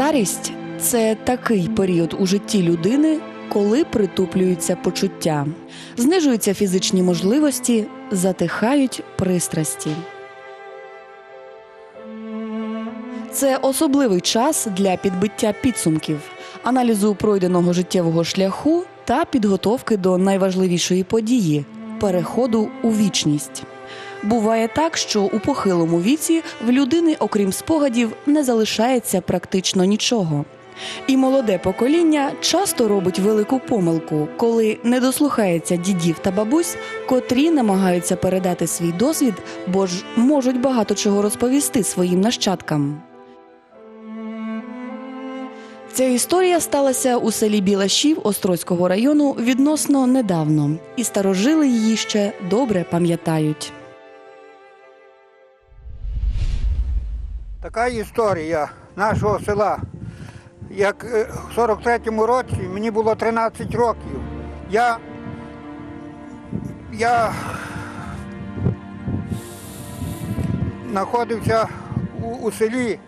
Старість це такий період у житті людини, коли притуплюються почуття, знижуються фізичні можливості, затихають пристрасті. Це особливий час для підбиття підсумків, аналізу пройденого життєвого шляху та підготовки до найважливішої події переходу у вічність. Буває так, що у похилому віці в людини, окрім спогадів, не залишається практично нічого. І молоде покоління часто робить велику помилку, коли не дослухається дідів та бабусь, котрі намагаються передати свій досвід, бо ж можуть багато чого розповісти своїм нащадкам. Ця історія сталася у селі Білашів Острозького району відносно недавно, і старожили її ще добре пам'ятають. Така історія нашого села. Як е, в 43-му році мені було 13 років. Я, я знаходився у, у селі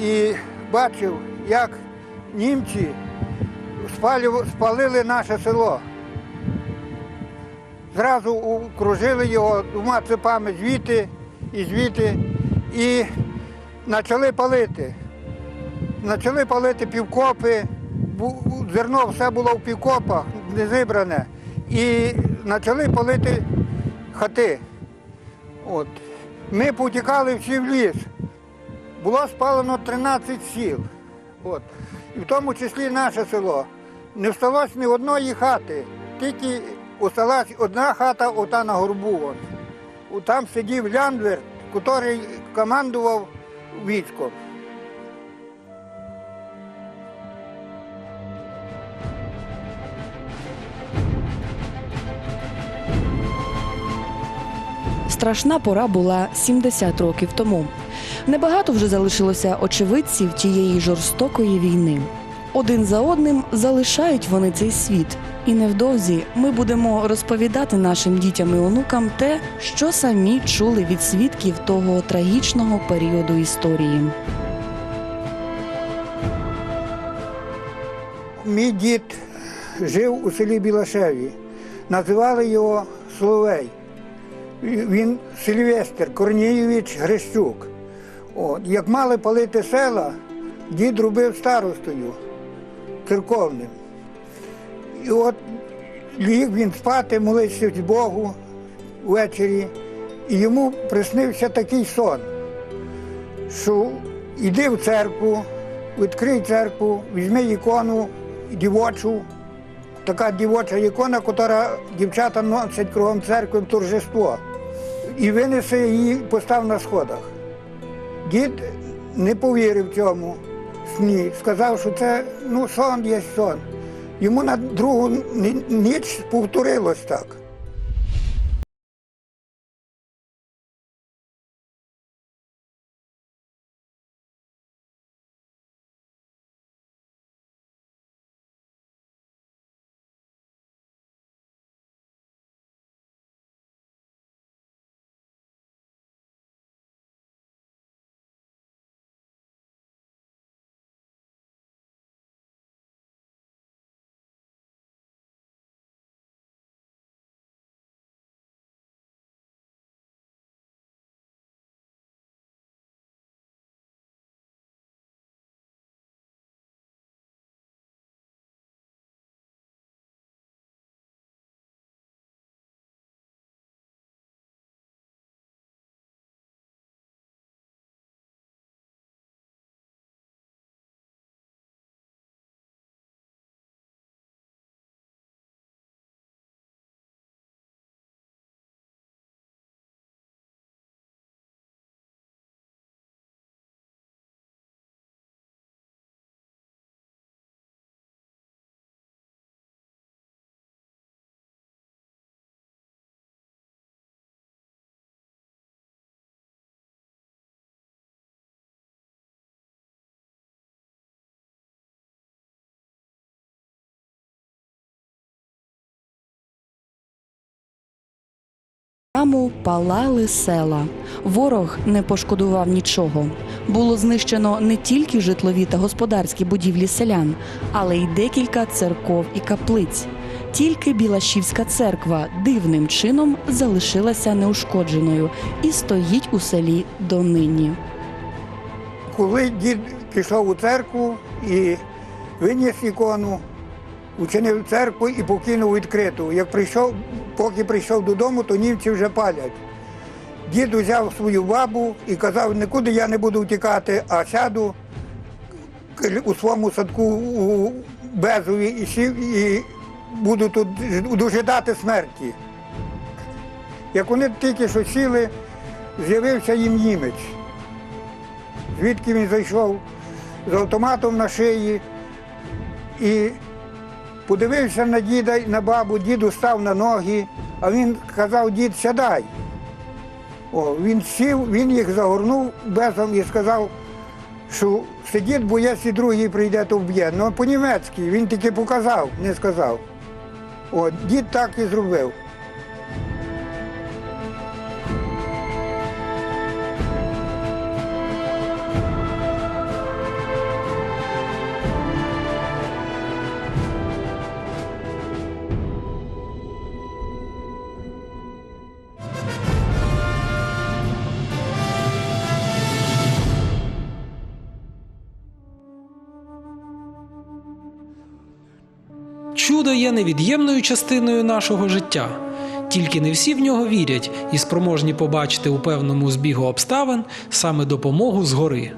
і бачив, як німці спалювали, спалили наше село. Зразу окружили його двома цепами звідти і звідти і почали палити. Почали палити півкопи, зерно все було в півкопах, не зібране. І почали палити хати. От. Ми потікали всі в ліс. Було спалено 13 сіл. От. І в тому числі наше село. Не всталося ні одної хати, тільки осталась одна хата, ота на горбу. Там сидів Ляндвер, який командував військом. Страшна пора була 70 років тому. Небагато вже залишилося очевидців тієї жорстокої війни. Один за одним залишають вони цей світ, і невдовзі ми будемо розповідати нашим дітям і онукам те, що самі чули від свідків того трагічного періоду історії. Мій дід жив у селі Білашеві. Називали його Соловей. Він Сильвестр Корнієвич Грищук. От. Як мали палити села, дід робив старостою церковним. І от ліг він спати, молився Богу ввечері, і йому приснився такий сон, що йди в церкву, відкрий церкву, візьми ікону дівочу, така дівоча ікона, яка дівчата носять кругом церкви в торжество. І винесе її, постав на сходах. Дід не повірив цьому сні, сказав, що це ну, сон є сон. Йому на другу ніч повторилось так. Храму палали села. Ворог не пошкодував нічого. Було знищено не тільки житлові та господарські будівлі селян, але й декілька церков і каплиць. Тільки Білашівська церква дивним чином залишилася неушкодженою і стоїть у селі донині. Коли дід пішов у церкву і виніс ікону, учинив церкву і покинув відкриту. Як прийшов, поки прийшов додому, то німці вже палять. Дід узяв свою бабу і казав, нікуди я не буду втікати, а сяду у своєму садку у Безові і сів і буду тут дожидати смерті. Як вони тільки що сіли, з'явився їм німець звідки він зайшов з автоматом на шиї і подивився на діда, на бабу, діду став на ноги, а він казав, дід, сядай. О, він сів, він їх загорнув безом і сказав, що сидіть, бо якщо другий прийде, то вб'є. Ну по-німецьки він тільки показав, не сказав. О, дід так і зробив. Чудо є невід'ємною частиною нашого життя. Тільки не всі в нього вірять і спроможні побачити у певному збігу обставин саме допомогу згори.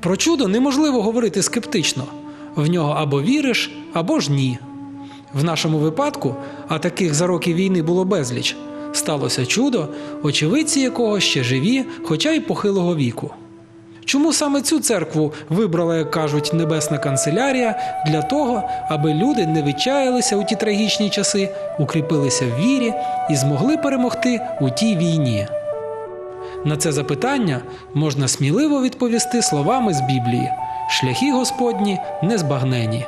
Про чудо неможливо говорити скептично в нього або віриш, або ж ні. В нашому випадку, а таких за роки війни було безліч, сталося чудо, очевидці якого ще живі, хоча й похилого віку. Чому саме цю церкву вибрала, як кажуть, небесна канцелярія для того, аби люди не відчаялися у ті трагічні часи, укріпилися в вірі і змогли перемогти у тій війні? На це запитання можна сміливо відповісти словами з Біблії: шляхи Господні незбагнені.